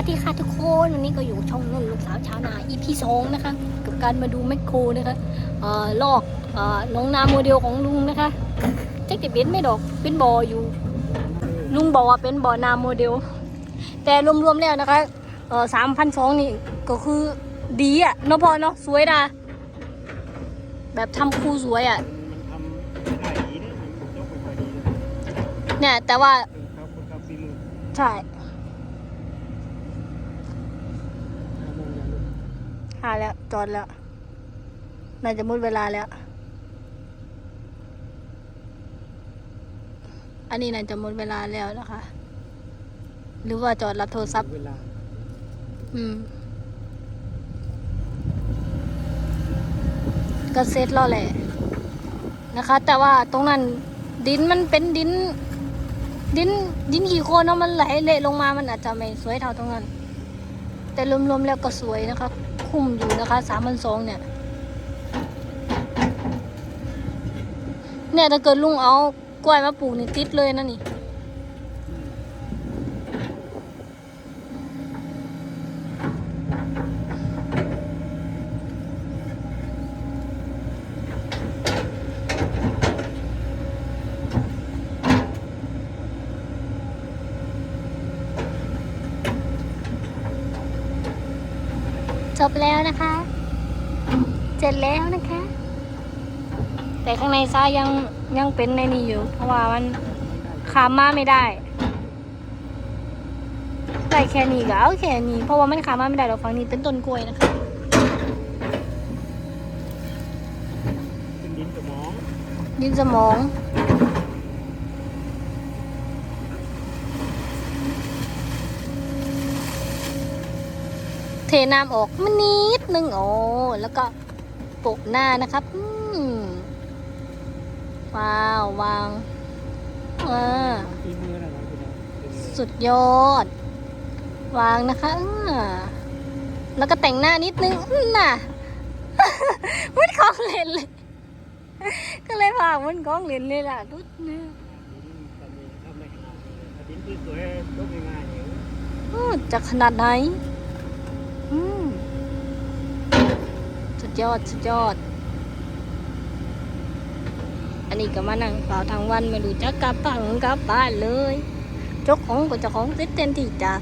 วัสดีค่ะทุกคนวันนี้ก็อยู่ช่องนุ่นลูกสาวชาวนา EP สองนะคะกับการมาดูแมคโครนะคะเอ่อลอกเอ่อน้องนาโมเดลของลุงนะคะเจ๊กจะเป็นไม่ดอกเป็นบออยู่ ลุงบอกว่าเป็นบอนาโมเดล แต่รวมๆแล้วนะคะเออสามพันสองนี่ก็คือดีอะเนาะพอเนาะสวยดาแบบทำคูสวยอะมันทำขายดีนะมันยกไปขายดีนะเนี่ยแต่ว่าเออครับคนครับฝีมือใช่ ห้าโมงยังลูก หาแล้ว จอดแล้วน่าจะหมดเวลาแล้ว อันนี้น่าจะหมดเวลาแล้วนะคะ หรือว่าจอดรับโทรศัพท์เวลาอืมก็เซ็ตแล้วแหละนะคะ แต่ว่าตรงนั้นดินมันเป็นดิน ดินดินขี้โคลนเนาะมันไหลเละลงมามันอาจจะไม่สวยเท่าตรงนั้น แต่รวมๆแล้วก็สวยนะคะ คุ้มอยู่นะคะสามพันสองเนี่ย เนี่ยถ้าเกิดลุงเอากล้วยมาปลูกนี่ติดเลยนะนี่ จบแล้วนะคะ เสร็จแล้วนะคะ แต่ข้างในซ้ายยังยังเป็นในนี้อยู่ เพราะว่ามันขามมาไม่ได้ได้แค่นี้ก็เอาแค่นี้เพราะว่ามันขามมาไม่ได้เราฝั่งนี้เป็นต้นกล้วยนะคะเป็นดินสมองดินสมอง เทน้ำออกมานิดนึงโอ้แล้วก็โปะหน้านะครับว้าววางอ่าสุดยอด วางนะคะอ่าแล้วก็แต่งหน้านิดนึงอื้อน่ะมันของเล่นเลย ก็เลยพามันของเล่นเลยล่ะทุกเนี่ยดินตอนนี้ทำไม่ขนาดนี้เลยถ้าดินสวยๆยกง่ายๆเนี่ยอื้อจะขนาดไหน สุดยอด สุดยอด อันนี้ก็มานั่งเฝ้าทางวันไม่รู้จะกลับบ้านกลับบ้านเลยเจ้าของก็เจ้าของติดเต็มที่จะ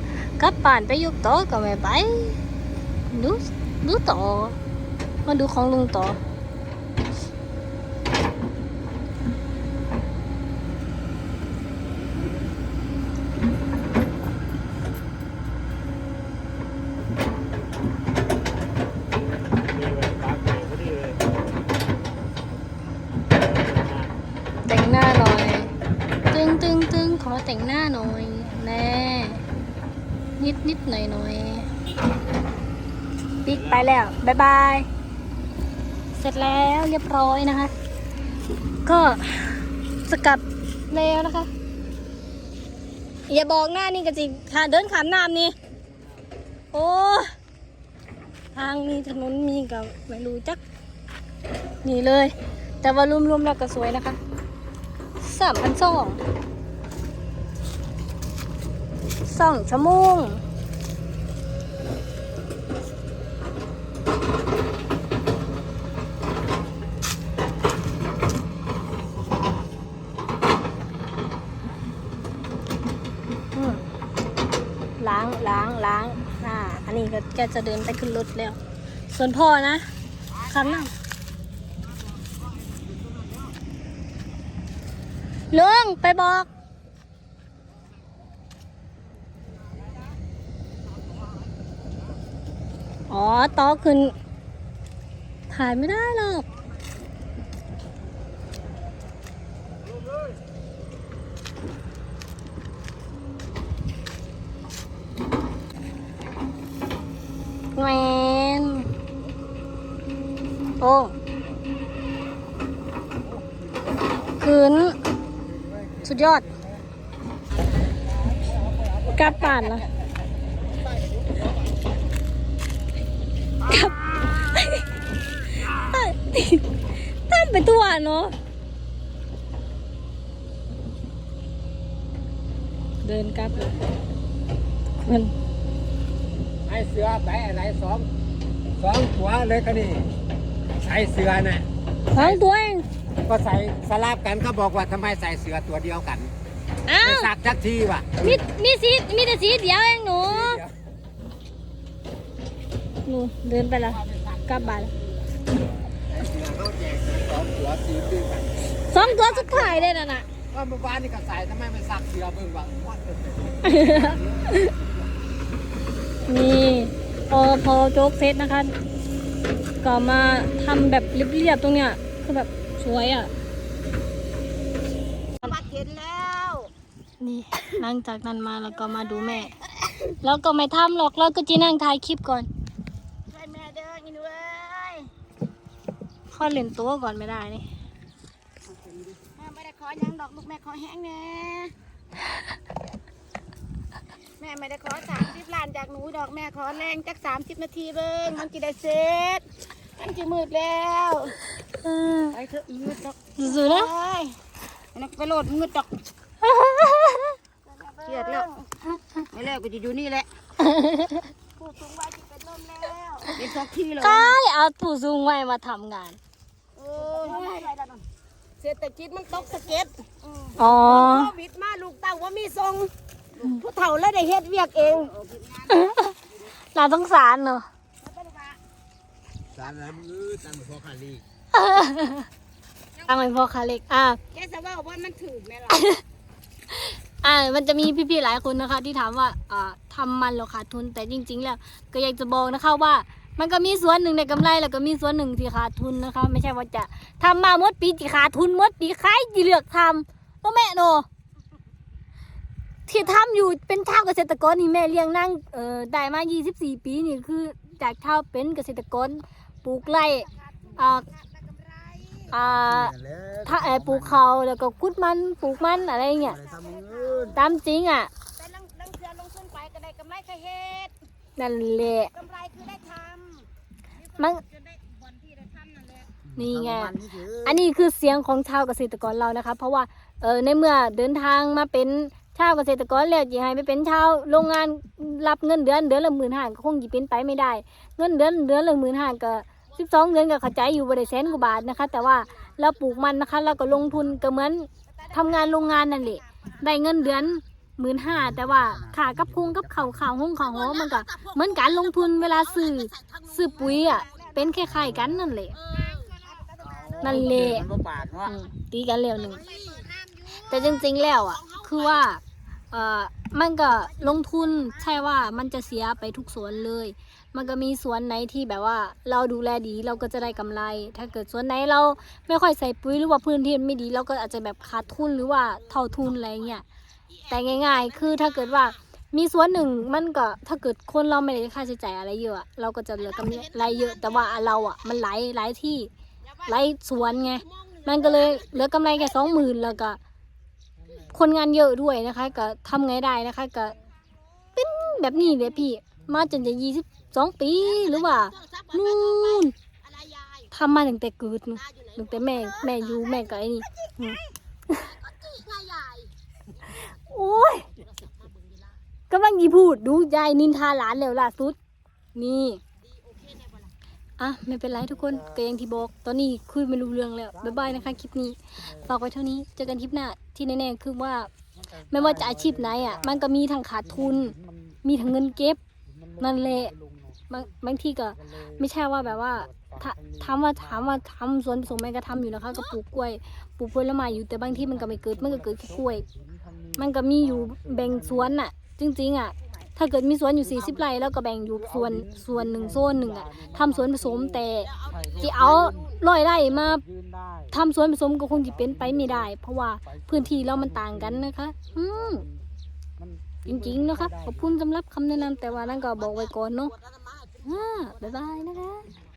กลับบ้านไปยุบต่อก็ไม่ไปดูดูต่อมาดูของลุงต่อ มีไว้ปากเลยพอดีเลย แต่งหน้าหน่อย ตึงตึงตึงขอ แต่งหน้าหน่อยแน่นิดนิดหน่อยหน่อยปิ๊กไปแล้วบายบาย เสร็จแล้วเรียบร้อยนะคะ ก็สกลับแล้วนะคะ อย่าบอกหน้านี่กะจิค่ะเดินขามน้ำนี่ โอ้ ทางมีถนนมีกับไม่รู้จัก นี่เลย แต่ว่ารวมๆแล้วก็สวยนะคะสามพันสอง สองชั่วโมงล้างล้างล้างอ่าอันนี้ก็แกจะเดินไปขึ้นรถแล้ว ส่วนพ่อนะคันนั่งลุงไปบอก อ๋อต่อขึ้นถ่ายไม่ได้หรอกแหวนโอ้ขึ้นสุดยอดกลับป่านละกลับ ตั้นไปตัว เนาะเดินกลับเลยคนให้เสือไปอะไรสองสองตัวเลยก็นี่ใส่เสือน่ะสองตัวเองก็ใส่สลับกันเขาบอกว่าทำไมใส่เสือตัวเดียวกันอ้าไม่วสักจักทีว่ะมีมีสีมีแต่สีเดียวเองหนูเดี๋ยวหนูเดินไปแล้วกลับบ้านแล้วเสือเขาแจกสองตัวสีด้วยกันสองตัวสุดท้ายเลยน่ะน่ะก็เมื่อวานนี่ก็ใส่ทำไมไม่สักเสือเบิ่งว่าวัดเลยนี่พอพอโจ๊กเซตนะคะ ก็มาทำแบบเรียบๆตรงเนี้ยคือแบบสวยอะมาเห็นแล้วนี่ หลังจากนั้นมาแล้วก็มาดูแม่ แล้วก็ไม่ทำหรอกแล้วก็จะนั่งถ่ายคลิปก่อน ช่วยแม่เด้ออินเว้ย ข้อเล่นตัวก่อนไม่ได้นี่แม่ไม่ได้ขอหยังดอกลูกแม่ขอแห้งแน่แม่ไม่ได้ขอสามสิบล้านจากหนูดอกแม่ขอแรงจากสามสิบนาทีเบิ้งมันจะได้เสร็จมันจะมืดแล้วเออไปเถอะมืดดอกสู้ๆนะไปอันนั้นไปโหลดมืดดอกเครียดแล้วไม่แล้วก็จะอยู่นี่แหละผู้สูงวัยจะเป็นลมแล้วเป็นสองทีเลยใช่เอาผู้สูงวัยมาทำงานเออเศรษฐกิจมันตกสะเก็ดอ๋อ โควิดมาลูกเต้าว่ามีทรงผู้เฒ่าแล้วได้เฮ็ดเวียกเองน่าสงสารเนอะสารแล้วมือตั้งพอขาลีตั้งไว้พอคาเล็กอะแกจะว่าว่ามันถือแม่ล่ะอ่ามันจะมีพี่ๆหลายคนนะคะ ที่ถามว่าอ่าทำมันเหรอขาดทุนแต่จริง ๆ แล้ว ก็อยากจะบอกนะคะว่า มันก็มีส่วนหนึ่งในกำไรแล้วก็มีส่วนหนึ่งที่ขาดทุนนะคะ ไม่ใช่ว่าจะทำมาหมดปีที่ขาดทุนหมดปีใครที่เลือกทำก็แม่โนที่ทำอยู่เป็นชาวเกษตรกรนี่แม่เลี้ยงนั่งเออได้มา 24 ปีนี่คือจากชาวเป็นเกษตรกรปลูกไร่อ่าอ่าถ้าแอบปลูกเขาแล้วก็คุดมันปลูกมันอะไรเงี้ยทำเงินตามจริงอะ แต่ลังลังเทือลงทุนไปก็ได้กำไรแค่เฮ็ดนั่นแหละ กำไรคือได้ทมันำจนได้บอลที่ได้ทำนั่นแหละนี่ไงมันนี่ถืออันนี้คือเสียงของชาวเกษตรกรเรานะคะ เพราะว่าเออในเมื่อเดินทางมาเป็นชาวเกษตรกรแล้วจะให้ไปเป็นชาวโรงงานรับเงินเดือนเดือนละหมื่นห้าก็คงจะเป็นไปไม่ได้ เงินเดือนเดือนละหมื่นห้าก็สิบสองเดือนก็เข้าใจอยู่บริแสนกว่าบาทนะคะ แต่ว่าเราปลูกมันนะคะเราก็ลงทุนก็เหมือนทำงานโรงงานนั่นแหละได้เงินเดือน หมื่นห้าแต่ว่าขากับพุงกับเข่าข่าวห้องข่าวหอมันก็เหมือนการลงทุนเวลาซื้อซื้อปุ๋ยอะเป็นคล้ายๆกันนั่นแหละนั่นแหละมันก็ปาดเนาะอืมตีกันเร็วหนึ่งแต่จริงๆแล้วอะ คือว่าเอ่อมันก็ลงทุนใช่ว่ามันจะเสียไปทุกสวนเลย มันก็มีสวนไหนที่แบบว่า เราดูแลดีเราก็จะได้กำไร ถ้าเกิดสวนไหนเราไม่ค่อยใส่ปุ๋ยหรือว่าพื้นที่มันไม่ดี เราก็อาจจะแบบขาดทุนหรือว่าเท่าทุนอะไรเงี้ย แต่ง่าย ๆ คือถ้าเกิดว่ามีสวนหนึ่งมันก็ถ้าเกิดคนเราไม่ได้ค่าใช้จ่ายอะไรเยอะเราก็จะเหลือกำไรเยอะ แต่ว่าเราอะมันหลายหลายที่หลายสวนไงมันก็เลยเหลือกำไรแค่สองหมื่นแล้วก็ คนงานเยอะด้วยนะคะ ก็ทำไงได้นะคะ ก็เป็นแบบนี้เลยพี่ มาจนจะยี่สิบสองปีหรือว่านู่นทำมาตั้งแต่เกิดนู่นตั้งแต่แม่แม่อยู่แม่ก็ไอ้นี่ โอ้ยกำลังยีพูดดูยายนินทาหลานแล้วล่าสุด นี่อะไม่เป็นไรทุกคนก็อยังที่บอกตอนนี้คุยไม่รู้เรื่องแล้วบ๊ายบายนะคะคลิปนี้ฝากไว้เท่านี้เจอกันคลิปหน้าที่แน่ๆคือว่า ไม่ว่าจะอาชีพไหนอะ มันก็มีทั้งขาดทุน มีทั้งเงินเก็บนั่นแหละบางบางทีก็ ไม่ใช่ว่าแบบว่าถ้าถามว่าถามว่าทำสวนผสมแม่ก็ทำอยู่นะคะ ก็ปลูกกล้วยปลูกผลไม้อยู่แต่บางที่มันก็ไม่เกิดมันก็เกิดแค่กล้วย มันก็มีอยู่แบ่งสวนน่ะ จริงๆอะ ถ้าเกิดมีสวนอยู่ 40ไร่แล้วก็แบ่งอยู่ส่วนส่วนหนึ่งโซนหนึ่งอะทำสวนผสมแต่ที่เอาร้อยไร่มาทำสวนผสมก็คงจะเป็นไปไม่ได้ เพราะว่าพื้นที่เรามันต่างกันนะคะ อืมจริงๆนะคะขอบคุณสำหรับคำแนะนำแต่ว่านั่นก็บอกไว้ก่อนเนาะบ๊ายบายนะคะ